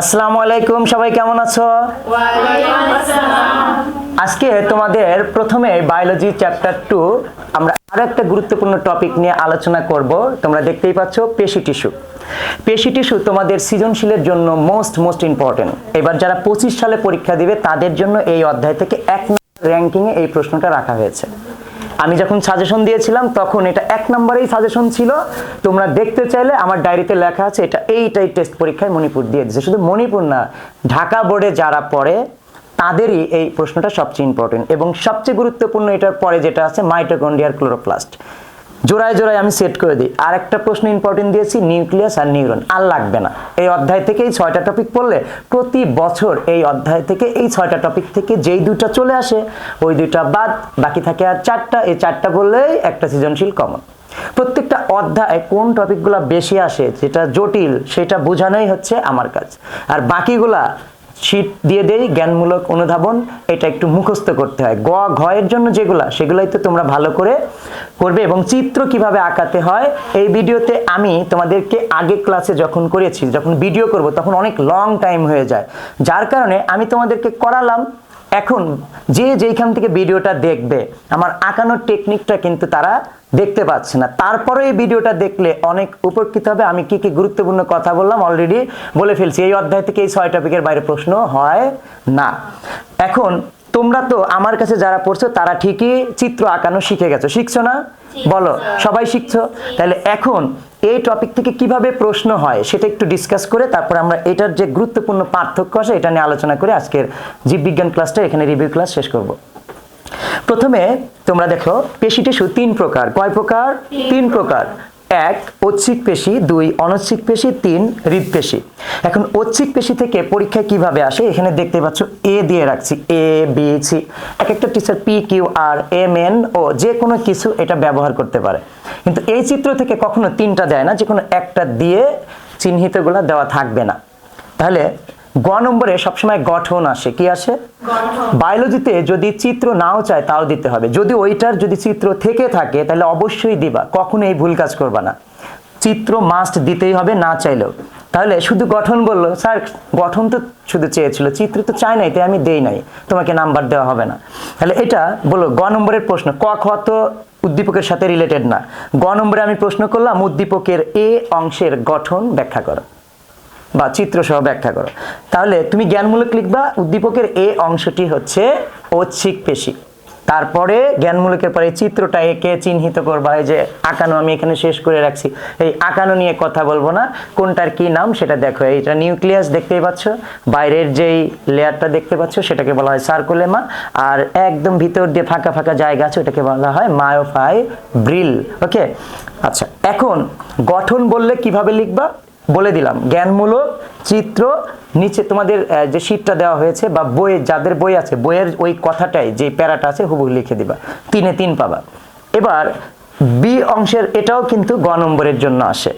আসসালামু আলাইকুম, সবাই কেমন আছো? আজকে তোমাদের প্রথমে বায়োলজি চ্যাপ্টার টু আমরা আরও একটা গুরুত্বপূর্ণ টপিক নিয়ে আলোচনা করব। তোমরা দেখতেই পাচ্ছ পেশি টিস্যু। পেশি টিস্যু তোমাদের সৃজনশীলের জন্য মোস্ট মোস্ট ইম্পর্টেন্ট এবার যারা পঁচিশ সালে পরীক্ষা দিবে, তাদের জন্য এই অধ্যায় থেকে এক র্যাঙ্কিংয়ে এই প্রশ্নটা রাখা হয়েছে। আমি যখন সাজেশন দিয়েছিলাম, তখন এটা এক নম্বরেই সাজেশন ছিল। তোমরা দেখতে চাইলে আমার ডায়েরিতে লেখা আছে, এটা এইটাই টেস্ট পরীক্ষায় মণিপুর দিয়ে শুধু মণিপুর না, ঢাকা বোর্ডে যারা পড়ে, তাদেরই এই প্রশ্নটা সবচেয়ে ইম্পর্টেন্ট এবং সবচেয়ে গুরুত্বপূর্ণ এটার পরে যেটা আছে মাইটোকন্ডিয়ার ক্লোরোপ্লাস্ট জোড়ায় জোড়ায় আমি সেট করে দিই। আর একটা প্রশ্ন ইম্পর্টেন্ট দিয়েছি নিউক্লিয়াস আর নিউরন আর লাগবে না। এই অধ্যায় থেকে এই ছয়টা টপিক পড়লে প্রতি বছর এই অধ্যায় থেকে এই ছয়টা টপিক থেকে যেই দুইটা চলে আসে, ওই দুইটা বাদ, বাকি থাকে আর চারটা। এই চারটা বললেই একটা সৃজনশীল কমন প্রত্যেকটা অধ্যায় কোন টপিকগুলো বেশি আসে, যেটা জটিল, সেটা বোঝানোই হচ্ছে আমার কাজ। আর বাকিগুলা শীট দিয়ে দেই, জ্ঞানমূলক অনুধাবন, এটা একটু মুখস্থ করতে হয়। গ, ঘয়ের জন্য যেগুলা, সেগুলাই তো তোমরা ভালো করে করবে এবং চিত্র কীভাবে আঁকাতে হয়, এই ভিডিওতে আমি তোমাদেরকে আগে ক্লাসে যখন করেছি, যখন ভিডিও করব, তখন অনেক লং টাইম হয়ে যায়। যার কারণে আমি তোমাদেরকে করালাম এখন যে যেইখান থেকে ভিডিওটা দেখবে আমার আঁকানোর টেকনিকটা কিন্তু তারা দেখতে পাচ্ছে না। তারপরে এই ভিডিওটা দেখলে অনেক উপকৃত হবে। আমি কি কি গুরুত্বপূর্ণ কথা বললাম অলরেডি বলে ফেলছি। এই অধ্যায় থেকে এই ছয় টপিকের বাইরে প্রশ্ন হয় না। এখন তোমরা তো আমার কাছে যারা পড়ছো তারা ঠিকই চিত্র আঁকানো শিখে গেছো। শিখছো না? বলো সবাই শিখছো। তাহলে এখন এই টপিক থেকে কীভাবে প্রশ্ন হয় সেটা একটু ডিসকাস করে তারপর আমরা এটার যে গুরুত্বপূর্ণ পার্থক্য আছে, এটা নিয়ে আলোচনা করে আজকের জীববিজ্ঞান ক্লাসটা এখানে রিভিউ ক্লাস শেষ করব। প্রথমে তোমরা দেখো পেশি টিস্যু তিন প্রকার। কয় প্রকার? তিন প্রকার। এক ঐচ্ছিক পেশি, দুই, অনৈচ্ছিক পেশি, তিন, হৃদপেশি। এখন ঐচ্ছিক পেশি থেকে পরীক্ষায় কীভাবে আসে? এখানে দেখতে পাচ্ছ এ দিয়ে রাখছি। এ বি সি এক একটা teacher P Q R M N O যে কোনো কিছু এটা ব্যবহার করতে পারে। কিন্তু এই চিত্র থেকে কখনো তিনটা দেয় না যে কোনো একটা দিয়ে চিহ্নিতগুলো দেওয়া থাকবে না। তাহলে গ নম্বরে সবসময় গঠন আসে। কি আসে? বায়োলজিতে যদি চিত্র নাও চায় তাও দিতে হবে। যদি ওইটার যদি চিত্র থেকে থাকে তাহলে অবশ্যই দিবা। কখনো এই ভুল কাজ করবা না। চিত্র মাস্ট দিতেই হবে না চাইলেও। তাহলে শুধু গঠন বলল স্যার গঠন তো শুধু চেয়েছিল চিত্র তো চাই নাই তাই আমি দেই নাই। তোমাকে নাম্বার দেওয়া হবে না। তাহলে এটা বলো গ নম্বরের প্রশ্ন। ক খ তো উদ্দীপকের সাথে রিলেটেড না। গ নম্বরে আমি প্রশ্ন করলাম উদ্দীপকের এ অংশের গঠন ব্যাখ্যা করো। বা চিত্র সহ ব্যাখ্যা করো। তাহলে তুমি জ্ঞানমূলক লিখবা, উদ্দীপকের এ অংশটি হচ্ছে ঐচ্ছিক পেশি। তারপরে জ্ঞানমূলকের পরে চিত্রটা একে চিহ্নিত করবা, এই যে আঁকানো আমি এখানে শেষ করে রাখছি। এই আঁকানো নিয়ে কথা বলব না, কোনটার কি নাম সেটা দেখো। এইটা নিউক্লিয়াস দেখতেই পাচ্ছ, বাইরের যেই লেয়ারটা দেখতে পাচ্ছ সেটাকে বলা হয় সার্কুলেমা, আর একদম ভিতর দিয়ে ফাঁকা ফাঁকা জায়গা আছে ওটাকে বলা হয় মায়োফাই ব্রিল, ওকে? আচ্ছা এখন গঠন বললে কীভাবে লিখবা? বলে দিলাম। জ্ঞানমূলক চিত্র নিচে তোমাদের যে শীটটা দেওয়া হয়েছে বা বই, যাদের বই আছে, বইয়ের ওই কথাটাই, যে প্যারাটা আছে, হুবহু লিখে দিবা। তিনে তিন পাবা। এবার বি অংশের এটাও কিন্তু গ নম্বরের জন্য আসে।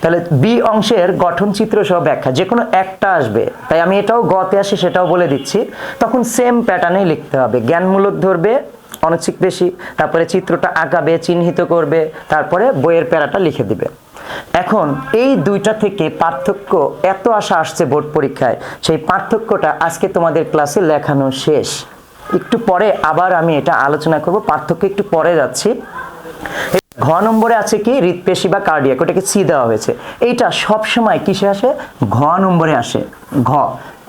তাহলে বি অংশের গঠন চিত্র সহ ব্যাখ্যা যে কোনো একটা আসবে। তাই আমি এটাও গতে আসি, সেটাও বলে দিচ্ছি। তখন সেম প্যাটার্নেই লিখতে হবে। জ্ঞানমূলক ধরবে, অনৈচ্ছিক বেশি, তারপরে চিত্রটা আঁকাবে, চিহ্নিত করবে, তারপরে বইয়ের প্যারাটা লিখে দিবে। এখন এই দুইটা থেকে পার্থক্য এত আশা আসছে বোর্ড পরীক্ষায়, সেই পার্থক্যটা আজকে তোমাদের ক্লাসে লেখানো শেষ। একটু পরে আবার আমি এটা আলোচনা করব, পার্থক্য একটু পরে যাচ্ছি। ঘ নম্বরে আছে কি হৃদপেশি বা কার্ডিয়াক ওটাকে সি দেওয়া হয়েছে। এইটা সব সময় কিসে আসে? ঘ নম্বরে আসে। ঘ।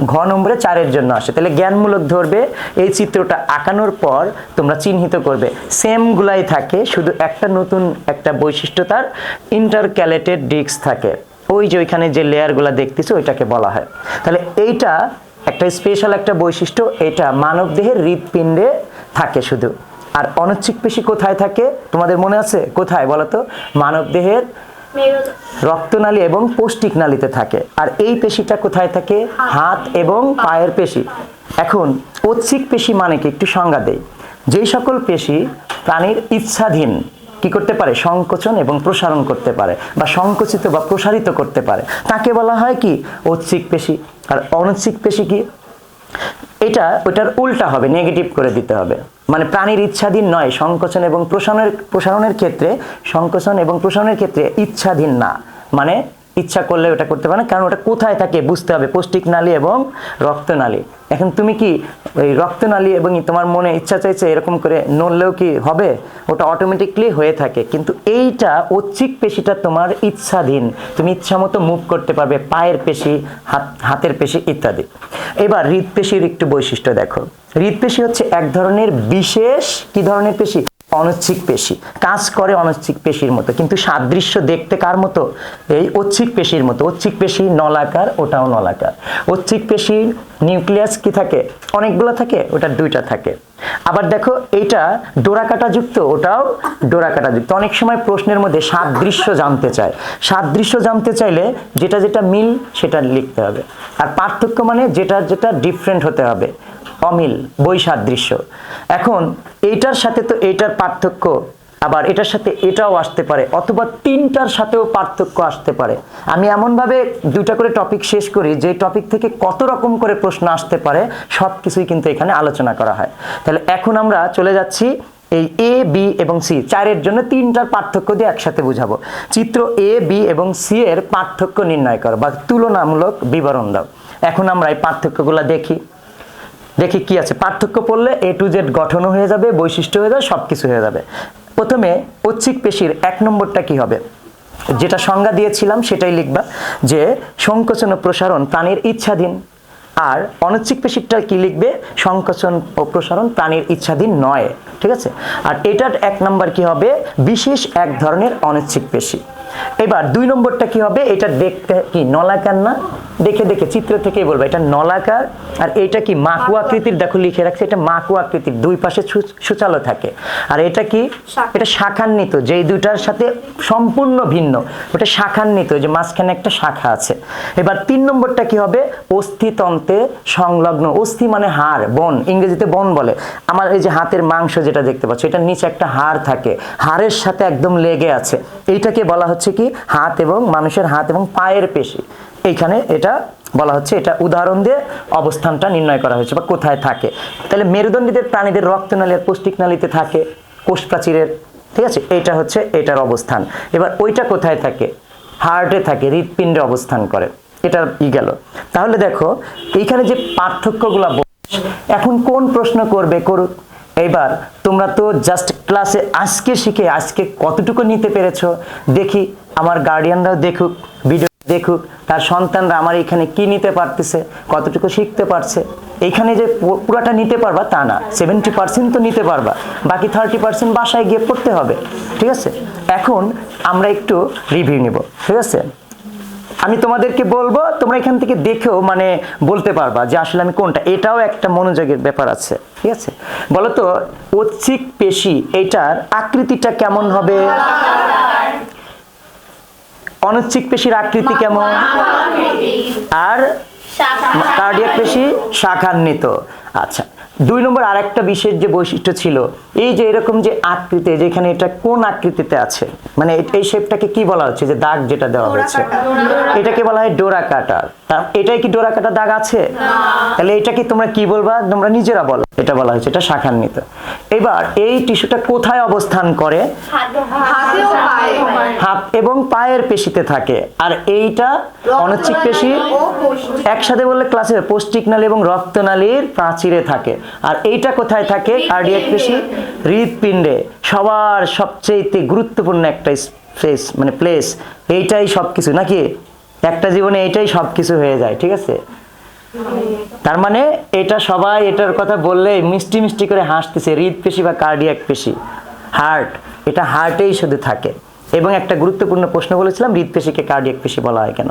ঘ নম্বরে চারের জন্য আসে। তাহলে জ্ঞানমূলক ধরবে, এই চিত্রটা আঁকানোর পর তোমরা চিহ্নিত করবে। সেম গুলাই থাকে, শুধু একটা নতুন একটা বৈশিষ্ট্য তার ইন্টারক্যালেটেড ডিস্ক থাকে। ওই যে ওইখানে যে লেয়ারগুলো দেখতেছো, ওইটাকে বলা হয়। তাহলে এইটা একটা স্পেশাল একটা বৈশিষ্ট্য, এটা মানব দেহের হৃদপিণ্ডে থাকে শুধু। আর অনৈচ্ছিক পেশি কোথায় থাকে? তোমাদের মনে আছে? কোথায় বলো তো? মানব দেহের রক্তনালী এবং পৌষ্টিক নালীতে থাকে। আর এই পেশিটা কোথায় থাকে? হাত এবং পায়ের পেশি। এখন ঐচ্ছিক পেশি মানে কি? একটু সংজ্ঞা দেই। যেই সকল পেশি প্রাণীর ইচ্ছাধীন কি করতে পারে? সংকোচন এবং প্রসারণ করতে পারে বা সংকুচিত বা প্রসারিত করতে পারে। তাকে বলা হয় কি? ঐচ্ছিক পেশি। আর অনৈচ্ছিক পেশি কি? এটা, ওটার উল্টা হবে নেগেটিভ করে দিতে হবে। মানে প্রাণীর ইচ্ছাধীন নয়, সংকোচন এবং প্রসারণের প্রসারণের ক্ষেত্রে, সংকোচন এবং প্রসারণের ক্ষেত্রে ইচ্ছাধীন না। মানে ইচ্ছা করলে ওটা করতে পারে না, কারণ ওটা কোথায় থাকে বুঝতে হবে, পৌষ্টিক নালী এবং রক্তনালী এখন তুমি কি ওই রক্তনালী এবং তোমার মনে ইচ্ছা চাইছে এরকম করে নড়লেও কি হবে? ওটা অটোমেটিকলি হয়ে থাকে। কিন্তু এইটা ঐচ্ছিক পেশিটা তোমার ইচ্ছাধীন। তুমি ইচ্ছা মতো মুভ করতে পারবে, পায়ের পেশি, হাত, হাতের পেশি ইত্যাদি। এবার হৃদপেশির একটু বৈশিষ্ট্য দেখো। হৃদপেশি হচ্ছে এক ধরনের বিশেষ কি ধরনের পেশি? অনৈচ্ছিক পেশি। কাজ করে অনৈচ্ছিক পেশির মতো। কিন্তু সাদৃশ্য দেখতে কার মতো? এই ঐচ্ছিক পেশির মতো। ঐচ্ছিক পেশি নলাকার, ওটাও নলাকার। ঐচ্ছিক পেশির নিউক্লিয়াস কি থাকে? অনেকগুলো থাকে ওটা দুইটা থাকে। আবার দেখো, এইটা ডোরাকাটা যুক্ত ওটাও ডোরাকাটা যুক্ত অনেক সময় প্রশ্নের মধ্যে সাদৃশ্য জানতে চায়। সাদৃশ্য জানতে চাইলে যেটা যেটা মিল, সেটা লিখতে হবে। আর পার্থক্য মানে যেটা যেটা ডিফারেন্ট হতে হবে। অমিল, বৈসাদৃশ্য। এখন এইটার সাথে তো এইটার পার্থক্য, আবার এটার সাথে এটাও আসতে পারে, অথবা তিনটার সাথেও পার্থক্য আসতে পারে। আমি এমনভাবে দুইটা করে টপিক শেষ করি, যে টপিক থেকে কত রকম করে প্রশ্ন আসতে পারে সব কিছুই কিন্তু এখানে আলোচনা করা হয়। তাহলে এখন আমরা চলে যাচ্ছি এই এ বি এবং সি চারের জন্য তিনটার পার্থক্য দিয়ে একসাথে বুঝাবো। চিত্র এ বি এবং সি এর পার্থক্য নির্ণয় করো, বা তুলনামূলক বিবরণ দাও। এখন আমরা এই পার্থক্যগুলো দেখি। দেখি কি আছে। পার্থক্য পড়লে এ টু জেড গঠনও হয়ে যাবে, বৈশিষ্ট্য হয়ে যাবে সব কিছু হয়ে যাবে। প্রথমে ঐচ্ছিক পেশির এক নম্বরটা কি হবে? যেটা সংজ্ঞা দিয়েছিলাম সেটাই লিখবা, যে সংকোচন ও প্রসারণ প্রাণীর ইচ্ছাধীন। আর অনৈচ্ছিক পেশিরটা কি লিখবে? সংকোচন ও প্রসারণ প্রাণীর ইচ্ছাধীন নয়। ঠিক আছে? আর এটার এক নম্বর কি হবে? বিশেষ এক ধরনের অনৈচ্ছিক পেশি। এবার দুই নম্বরটা কি হবে? এটা দেখতে কি নলাকার না? দেখে দেখে চিত্র থেকেই বলব এটা নলাকার আর এটা কি মাকু আকৃতির? দেখো লিখে রাখছে এটা মাকু আকৃতির দুই পাশে সুচালো থাকে। আর এটা কি? এটা শাখান্বিত যেই দুইটার সাথে সম্পূর্ণ ভিন্ন ওটা শাখান্বিত যে মাঝখানে একটা শাখা আছে। এবার তিন নম্বরটা কি হবে? অস্থিতন্ত্রে সংলগ্ন অস্থি মানে হাড় বন ইংরেজিতে বন বলে। আমার এই যে হাতের মাংস যেটা দেখতে পাচ্ছ এটার নিচে একটা হাড় থাকে হাড়ের সাথে একদম লেগে আছে। এইটাকে বলা হচ্ছে কি? হাত এবং মানুষের হাত এবং পায়ের পেশি। এইখানে এটা বলা হচ্ছে, এটা উদাহরণ দিয়ে অবস্থানটা নির্ণয় করা হয়েছে বা কোথায় থাকে। তাহলে মেরুদণ্ডীদের প্রাণীদের রক্তনালী আর পৌষ্টিক নালীতে থাকে কোষ প্রাচীরের ঠিক আছে? এইটা হচ্ছে এটার অবস্থান। এবার ওইটা কোথায় থাকে? হার্টে থাকে, হৃৎপিণ্ডে অবস্থান করে। এটা ই গেল। তাহলে দেখো, এইখানে যে পার্থক্যগুলো এখন কোন প্রশ্ন করবে? করুক। এইবার তোমরা তো জাস্ট ক্লাসে আজকে শিখে আজকে কতটুকু নিতে পেরেছ? দেখি, আমার গার্ডিয়ানরাও দেখুক ভিডিও দেখুক, তার সন্তানরা আমার এখানে কি নিতে পারতেছে, কতটুকু শিখতে পারছে। এখানে যে পুরাটা নিতে পারবা তা না সেভেন্টি পার্সেন্ট তো নিতে পারবা, বাকি থার্টি পার্সেন্ট বাসায় গিয়ে পড়তে হবে, ঠিক আছে? এখন আমরা একটু রিভিউ নিব, ঠিক আছে? আমি তোমাদেরকে বলব, তোমরা এখান থেকে দেখেও মানে বলতে পারবা যে আসলে আমি কোনটা, এটাও একটা মনোযোগের ব্যাপার আছে, ঠিক আছে? বলো তো ঐচ্ছিক পেশি এটার আকৃতিটা কেমন হবে? অনৈচ্ছিক পেশির আকৃতি কেমন? আর কার্ডিয়াক পেশি শাখান্বিত। আচ্ছা দুই নম্বর আর একটা বিশেষ যে বৈশিষ্ট্য ছিল এই যে এরকম যে আকৃতি যেখানে এটা কোন আকৃতিতে আছে? মানে এই শেপটাকে কি বলা হচ্ছে? যে দাগ যেটা দেওয়া হয়েছে। এটাকে বলা হয় ডোরা কাটা। তা এটাই কি ডোরা কাটা দাগ আছে? তাহলে এটা কি তোমরা কি বলবা? তোমরা নিজেরা বলো। এটা বলা হয়েছে এটা শাখান্বিত এবার এই টিস্যুটা কোথায় অবস্থান করে? হাত এবং পায়ের পেশিতে থাকে। আর এইটা অনৈচ্ছিক পেশি একসাথে বললে ক্লাসে পৌষ্টিক নালী এবং রক্তনালীর প্রাচীরে থাকে। আর এইটা কোথায় থাকে? কার্ডিয়াক পেশি হৃদপিণ্ডে সবার সবচেয়ে গুরুত্বপূর্ণ একটা প্লেস মানে প্লেস এইটাই সবকিছু। নাকি একটা জীবনে এইটাই সবকিছু হয়ে যায়, ঠিক আছে? তার মানে এটা সবাই এটার কথা বললে মিষ্টি মিষ্টি করে হাসতেছে হৃদপেশি বা কার্ডিয়াক পেশি হার্ট এটা হার্টেই শুধু থাকে। এবং একটা গুরুত্বপূর্ণ প্রশ্ন বলেছিলাম হৃদপেশিকে কার্ডিয়াক পেশি বলা হয় কেন?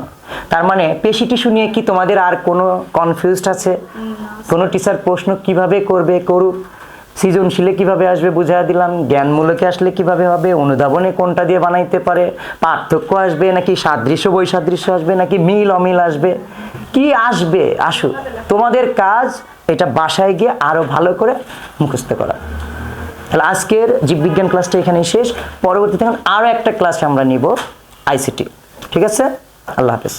তার মানে পেশি টিস্যু নিয়ে কি তোমাদের আর কোনো কনফিউজড আছে? কোনো টিচার প্রশ্ন কীভাবে করবে, করুক? সৃজনশীলে কীভাবে আসবে বুঝা দিলাম, জ্ঞানমূলকে আসলে কীভাবে হবে, অনুধাবনে কোনটা দিয়ে বানাইতে পারে, পার্থক্য আসবে নাকি সাদৃশ্য, বৈসাদৃশ্য আসবে নাকি মিল, অমিল আসবে? কি আসবে? আসুক। তোমাদের কাজ এটা বাসায় গিয়ে আরও ভালো করে মুখস্থ করা। তাহলে আজকের জীববিজ্ঞান ক্লাসটা এখানেই শেষ। পরবর্তীতে এখন আরও একটা ক্লাস আমরা নিব আইসিটি। ঠিক আছে? আল্লাহ হাফেজ।